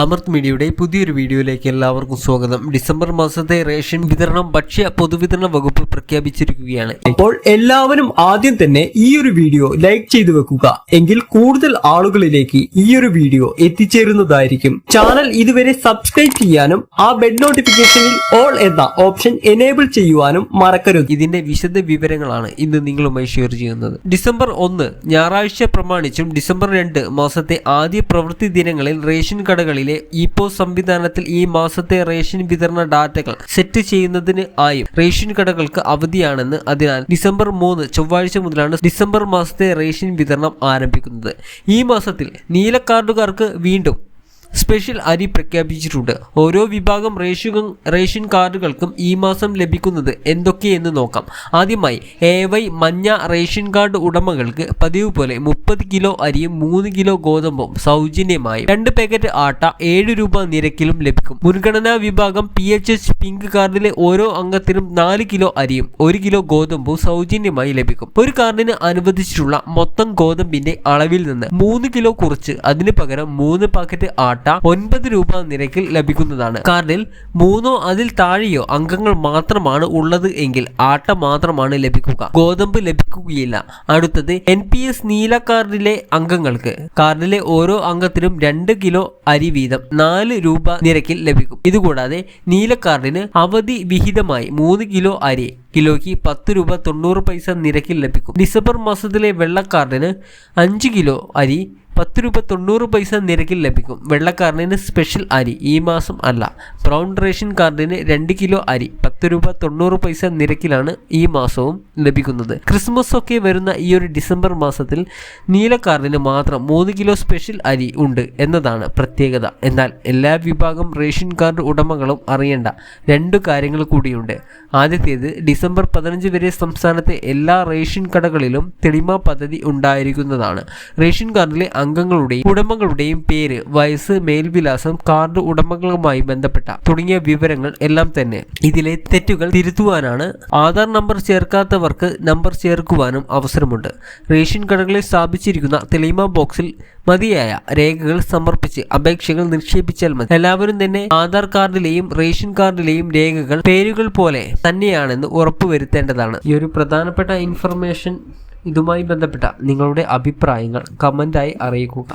അമൃത് മീഡിയയുടെ പുതിയൊരു വീഡിയോയിലേക്ക് എല്ലാവർക്കും സ്വാഗതം. ഡിസംബർ മാസത്തെ റേഷൻ വിതരണം ഭക്ഷ്യ പൊതുവിതരണ വകുപ്പ് പ്രഖ്യാപിച്ചിരിക്കുകയാണ്. അപ്പോൾ എല്ലാവരും ആദ്യം തന്നെ ഈ ഒരു വീഡിയോ ലൈക്ക് ചെയ്തു വെക്കുക. എങ്കിൽ കൂടുതൽ ആളുകളിലേക്ക് ഈ ഒരു വീഡിയോ എത്തിച്ചേരുന്നതായിരിക്കും. ചാനൽ ഇതുവരെ സബ്സ്ക്രൈബ് ചെയ്യാനും ആ ബെഡ് നോട്ടിഫിക്കേഷനിൽ ഓൾ എന്ന ഓപ്ഷൻ എനേബിൾ ചെയ്യുവാനും മറക്കരുത്. ഇതിന്റെ വിശദ വിവരങ്ങളാണ് ഇന്ന് നിങ്ങളുമായി ഷെയർ ചെയ്യുന്നത്. ഡിസംബർ ഒന്ന് ഞായറാഴ്ച പ്രമാണിച്ചും ഡിസംബർ രണ്ട് മാസത്തെ ആദ്യ പ്രവൃത്തി ദിനങ്ങളിൽ റേഷൻ കടകളിലെ ഇ ഇപ്പോ സംവിധാനത്തിൽ ഈ മാസത്തെ റേഷൻ വിതരണ ഡാറ്റകൾ സെറ്റ് ചെയ്യുന്നതിന് ആയും റേഷൻ കടകൾക്ക് അവധിയാണെന്ന് അതിനാൽ ഡിസംബർ മൂന്ന് ചൊവ്വാഴ്ച മുതലാണ് ഡിസംബർ മാസത്തെ റേഷൻ വിതരണം ആരംഭിക്കുന്നത്. ഈ മാസത്തിൽ നീല കാർഡുകാർക്ക് വീണ്ടും സ്പെഷ്യൽ അരി പ്രഖ്യാപിച്ചിട്ടുണ്ട്. ഓരോ വിഭാഗം റേഷൻ റേഷൻ കാർഡുകൾക്കും ഈ മാസം ലഭിക്കുന്നത് എന്തൊക്കെയെന്ന് നോക്കാം. ആദ്യമായി എ വൈ മഞ്ഞ റേഷൻ കാർഡ് ഉടമകൾക്ക് പതിവ് പോലെ മുപ്പത് കിലോ അരിയും മൂന്ന് കിലോ ഗോതമ്പും സൗജന്യമായി രണ്ട് പാക്കറ്റ് ആട്ട ഏഴ് രൂപ നിരക്കിലും ലഭിക്കും. മുൻഗണനാ വിഭാഗം പി എച്ച് എച്ച് പിങ്ക് കാർഡിലെ ഓരോ അംഗത്തിനും നാല് കിലോ അരിയും ഒരു കിലോ ഗോതമ്പും സൗജന്യമായി ലഭിക്കും. ഒരു കാർഡിന് അനുവദിച്ചിട്ടുള്ള മൊത്തം ഗോതമ്പിന്റെ അളവിൽ നിന്ന് മൂന്ന് കിലോ കുറച്ച് അതിന് പകരം മൂന്ന് പാക്കറ്റ് ആട്ട ഒൻപത് രൂപ നിരക്കിൽ ലഭിക്കുന്നതാണ്. കാർഡിൽ മൂന്നോ അതിൽ താഴെയോ അംഗങ്ങൾ മാത്രമാണ് ഉള്ളത് എങ്കിൽ ആട്ട മാത്രമാണ് ലഭിക്കുക. ഗോതമ്പ് ലഭിക്കുകയില്ല. അടുത്തത് എൻ പി എസ് നീല കാർഡിലെ അംഗങ്ങൾക്ക്. കാർഡിലെ ഓരോ അംഗത്തിനും രണ്ട് കിലോ അരി വീതം നാല് രൂപ നിരക്കിൽ ലഭിക്കും. ഇതുകൂടാതെ നീല കാർഡിന് അവധി വിഹിതമായി മൂന്ന് കിലോ അരി കിലോയ്ക്ക് പത്ത് രൂപ തൊണ്ണൂറ് പൈസ നിരക്കിൽ ലഭിക്കും. ഡിസംബർ മാസത്തിലെ വെള്ളക്കാർഡിന് അഞ്ച് കിലോ അരി പത്ത് രൂപ തൊണ്ണൂറ് പൈസ നിരക്കിൽ ലഭിക്കും. വെള്ളക്കാർഡിന് സ്പെഷ്യൽ അരി. ഈ മാസം അല്ല. ബ്രൗൺ റേഷൻ കാർഡിന് രണ്ട് കിലോ അരി. പത്ത് രൂപ തൊണ്ണൂറ് പൈസ നിരക്കിലാണ് ഈ മാസവും ലഭിക്കുന്നത്. ക്രിസ്മസ് ഒക്കെ വരുന്ന ഈ ഒരു ഡിസംബർ മാസത്തിൽ നീല കാർഡിന് മാത്രം മൂന്ന് കിലോ സ്പെഷ്യൽ അരി ഉണ്ട് എന്നതാണ് പ്രത്യേകത. എന്നാൽ എല്ലാ വിഭാഗം റേഷൻ കാർഡ് ഉടമകളും അറിയേണ്ട രണ്ടു കാര്യങ്ങൾ കൂടിയുണ്ട്. ആദ്യത്തേത് ഡിസംബർ പതിനഞ്ച് വരെ സംസ്ഥാനത്തെ എല്ലാ റേഷൻ കടകളിലും തെളിമ പദ്ധതി ഉണ്ടായിരിക്കുന്നതാണ്. റേഷൻ കാർഡിലെ അംഗങ്ങളുടെയും ഉടമകളുടെയും പേര് വയസ്സ് മേൽവിലാസം കാർഡ് ഉടമകളുമായി ബന്ധപ്പെട്ട തുടങ്ങിയ വിവരങ്ങൾ എല്ലാം തന്നെ ഇതിലെ തെറ്റുകൾ തിരുത്തുവാനാണ് ആധാർ നമ്പർ ചേർക്കാത്തവർക്ക് നമ്പർ ചേർക്കുവാനും അവസരമുണ്ട്. റേഷൻ കടകളിൽ സ്ഥാപിച്ചിരിക്കുന്ന തെളിമ ബോക്സിൽ മതിയായ രേഖകൾ സമർപ്പിച്ച് അപേക്ഷകൾ നിക്ഷേപിച്ചാൽ മതി. എല്ലാവരും തന്നെ ആധാർ കാർഡിലെയും റേഷൻ കാർഡിലെയും രേഖകൾ പേരുകൾ പോലെ തന്നെയാണെന്ന് ഉറപ്പുവരുത്തേണ്ടതാണ്. ഈ ഒരു പ്രധാനപ്പെട്ട ഇൻഫർമേഷൻ ഇതുമായി ബന്ധപ്പെട്ട നിങ്ങളുടെ അഭിപ്രായങ്ങൾ കമന്റായി അറിയിക്കുക.